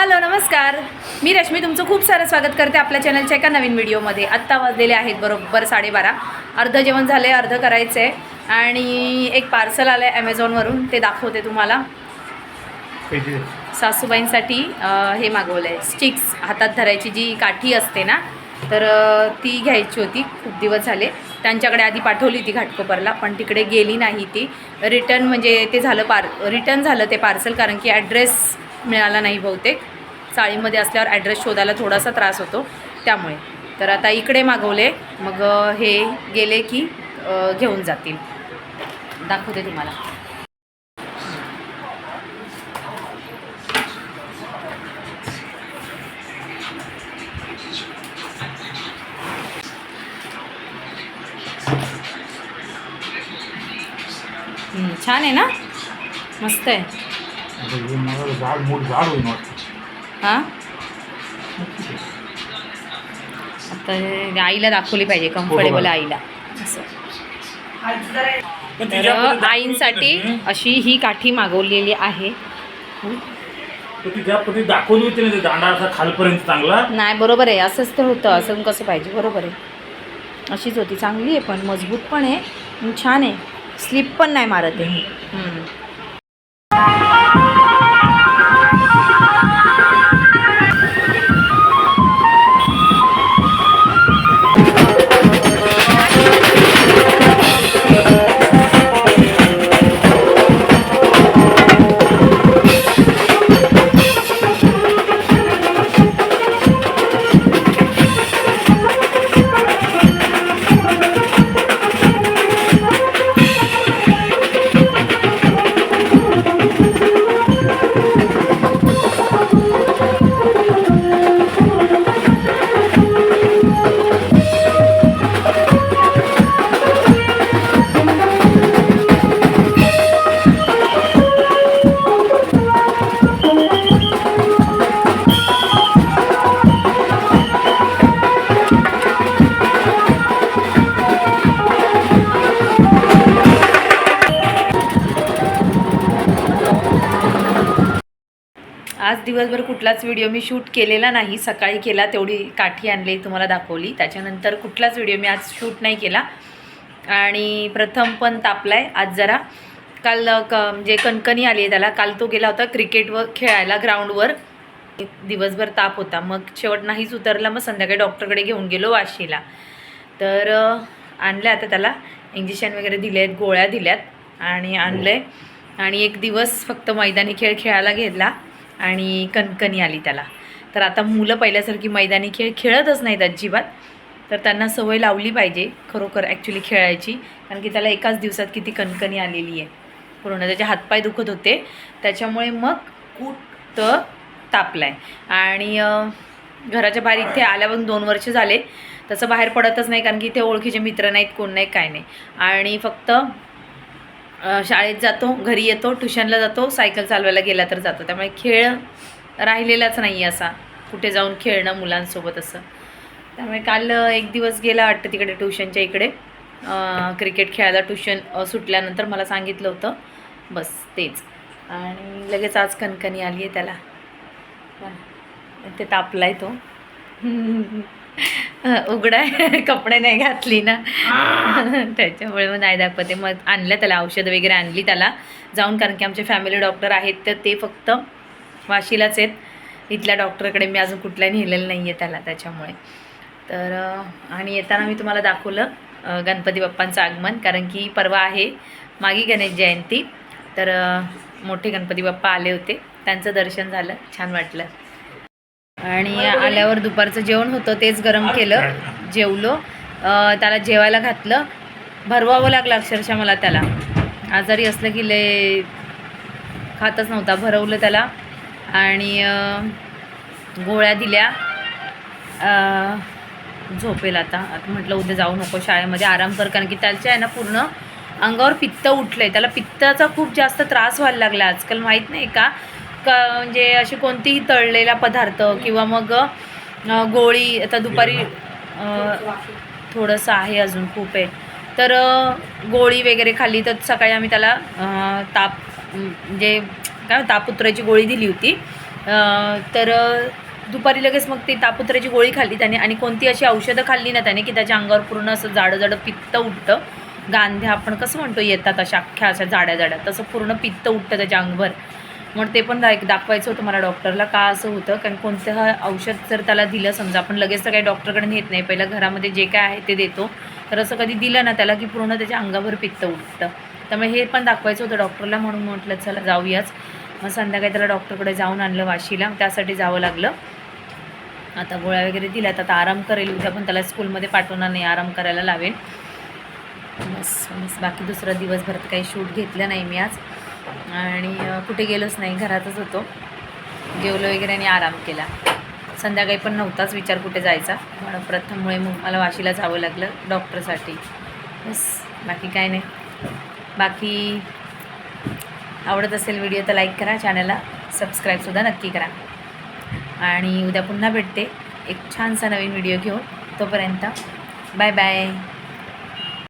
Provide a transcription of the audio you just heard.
Hello नमस्कार. मी रश्मी तुमचं खूप सारं स्वागत करते आपल्या चॅनलच्या एका नवीन व्हिडिओमध्ये. आत्ता वाजलेले आहेत बरोबर साडेबारा. अर्धं जेवण झालं आहे अर्धं करायचं. आहे आणि एक पार्सल आलं आहे ॲमेझॉनवरून ते दाखवते तुम्हाला. सासूबाईंसाठी हे मागवलं आहे स्टिक्स हातात धरायची जी काठी असते ना तर ती घ्यायची होती. खूप दिवस झाले. त्यांच्याकडे आधी पाठवली ती घाटकोपरला पण तिकडे गेली नाही ती. रिटर्न म्हणजे ते झालं पार रिटर्न झालं ते पार्सल कारण की ॲड्रेस मिळाला नाही बहुतेक. चाळीमध्ये असल्यावर ॲड्रेस शोधायला थोडासा त्रास होतो. त्यामुळे. तर आता इकडे मागवले. मग हे गेले की घेऊन जातील. दाखवते तुम्हाला. छान आहे ना? मस्त आहे. हां? आता हे आईला दाखवली पाहिजे कम्फर्टेबल आईला. असं. पण तर आईंसाठी अशी ही काठी मागवलेली आहे. दाखवली होती ना ते दांडा असा खालपर्यंत चांगला. नाही बरोबर आहे. असंच तर होतं. असं कसं पाहिजे? बरोबर आहे. अशीच होती. चांगली आहे पण मजबूत पण आहे छान आहे. स्लिप पण नाही मारत आहे. आज दिवसभर कुठलाच व्हिडिओ मी शूट केलेला नाही. सकाळी केला तेवढी काठी आणली तुम्हाला दाखवली. त्याच्यानंतर कुठलाच व्हिडिओ मी आज शूट नाही केला. आणि प्रथम पण तापलाय. आज जरा काल क म्हणजे कणकणी आली आहे त्याला. काल तो गेला होता क्रिकेटवर खेळायला ग्राउंडवर दिवसभर ताप होता. मग शेवट नाहीच उतरला. मग संध्याकाळी डॉक्टरकडे घेऊन गेलो वाशीला. तर आणलं आता त्याला. इंजेक्शन वगैरे दिले आहेत गोळ्या दिल्यात. आणि आणलं आहे आणि एक दिवस फक्त मैदानी खेळ खेळायला घेतला. आणि कणकणी आली त्याला. तर आता मुलं पहिल्यासारखी मैदानी खेळ खेळतच नाहीत अजिबात. तर त्यांना सवय लावली पाहिजे खरोखर ॲक्च्युली खेळायची. कारण की त्याला एकाच दिवसात किती कणकणी आलेली आहे. पूर्ण त्याचे हातपाय दुखत होते. त्याच्यामुळे मग कुठ तापला आहे आणि घराच्या बाहेर इथे आल्यावर दोन वर्ष झाले. तसं बाहेर पडतच नाही कारण की इथे ओळखीचे मित्र नाहीत कोण नाही काय नाही. आणि फक्त शाळेत जातो घरी येतो ट्युशनला जातो सायकल चालवायला गेला तर जातो. त्यामुळे खेळ राहिलेलाच नाही असा. कुठे जाऊन खेळणं मुलांसोबत असं. त्यामुळे काल एक दिवस गेला वाटतं तिकडे ट्युशनच्या इकडे. क्रिकेट खेळायला ट्युशन सुटल्यानंतर मला सांगितलं होतं. बस तेच. आणि लगेच आज कणकणी आली आहे त्याला ते तापला आहे तो. उघडाय कपडे नाही घातली ना. त्याच्यामुळे मग नाही दाखवते मग आणलं त्याला औषधं वगैरे आणली त्याला जाऊन कारण की आमचे फॅमिली डॉक्टर आहेत तर ते फक्त वाशीलाच आहेत. इथल्या डॉक्टरकडे मी अजून कुठल्या नेलेलं नाही आहे त्याला त्याच्यामुळे. तर आणि येताना मी तुम्हाला दाखवलं गणपती बाप्पांचं आगमन कारण की परवा आहे मागी गणेश जयंती. तर मोठे गणपती बाप्पा आले होते. त्यांचं दर्शन झालं. छान वाटलं. आणि आल्यावर दुपारचं जेवण होतं तेच गरम केलं जेवलो. त्याला जेवायला घातलं. भरवावं लागलं अक्षरशः मला त्याला. आजारी असलं की लय खातच नव्हता भरवलं त्याला. आणि गोळ्या दिल्या. झोपेल आता. आता म्हटलं उद्या जाऊ नको शाळेमध्ये आराम कर. कारण की त्याच्या आहे ना पूर्ण अंगावर पित्त उठलं आहे त्याला पित्ताचा खूप जास्त त्रास व्हायला लागला आजकाल. माहीत नाही का? क म्हणजे अशी कोणतीही तळलेला पदार्थ किंवा मग गोळी आता दुपारी थोडंसं आहे अजून खूप आहे. तर गोळी वगैरे खाल्ली तर सकाळी आम्ही त्याला ताप म्हणजे काय तापुत्र्याची गोळी दिली होती. तर दुपारी लगेच मग ती तापुत्र्याची गोळी खाल्ली त्याने आणि कोणती अशी औषधं खाल्ली ना त्याने की त्याच्या अंगावर पूर्ण असं जाडं जाडं पित्त उठतं. गांध्या आपण कसं म्हणतो येतात अशा अख्ख्या अशा जाड्या जाड्या तसं पूर्ण पित्त उठतं त्याच्या अंगभर. मग ते पण एक दाखवायचं होतं मला डॉक्टरला का असं होतं. कारण कोणतं औषध जर त्याला दिलं समजा आपण लगेच तर काही डॉक्टरकडे नेत नाही. पहिलं घरामध्ये जे काय आहे ते देतो. तर असं कधी दिलं ना त्याला की पूर्ण त्याच्या अंगाभर पित्त उठतं. त्यामुळे हे पण दाखवायचं होतं डॉक्टरला म्हणून म्हटलं चला जाऊयाच. मग संध्याकाळी त्याला डॉक्टरकडे जाऊन आणलं वाशीला. त्यासाठी जावं लागलं. आता गोळ्या वगैरे दिल्यात. आता आराम करेल. उद्या पण त्याला स्कूलमध्ये पाठवणार नाही. आराम करायला लावेल बस बस बाकी दुसरा दिवसभर काही शूट घेतलं नाही मी आज. आणि कुठे गेलोच नाही घरातच होतो. जेवलो वगैरे आणि आराम केला. संध्याकाळी पण नव्हताच विचार कुठे जायचा. म्हणून प्रथममुळे मग मला वाशीला जावं लागलं डॉक्टरसाठी. बस बाकी काय नाही. बाकी आवडत असेल व्हिडिओ तर लाईक करा चॅनलला. सबस्क्राईबसुद्धा नक्की करा. आणि उद्या पुन्हा भेटते. एक छानसा नवीन व्हिडिओ घेऊन. तोपर्यंत बाय बाय.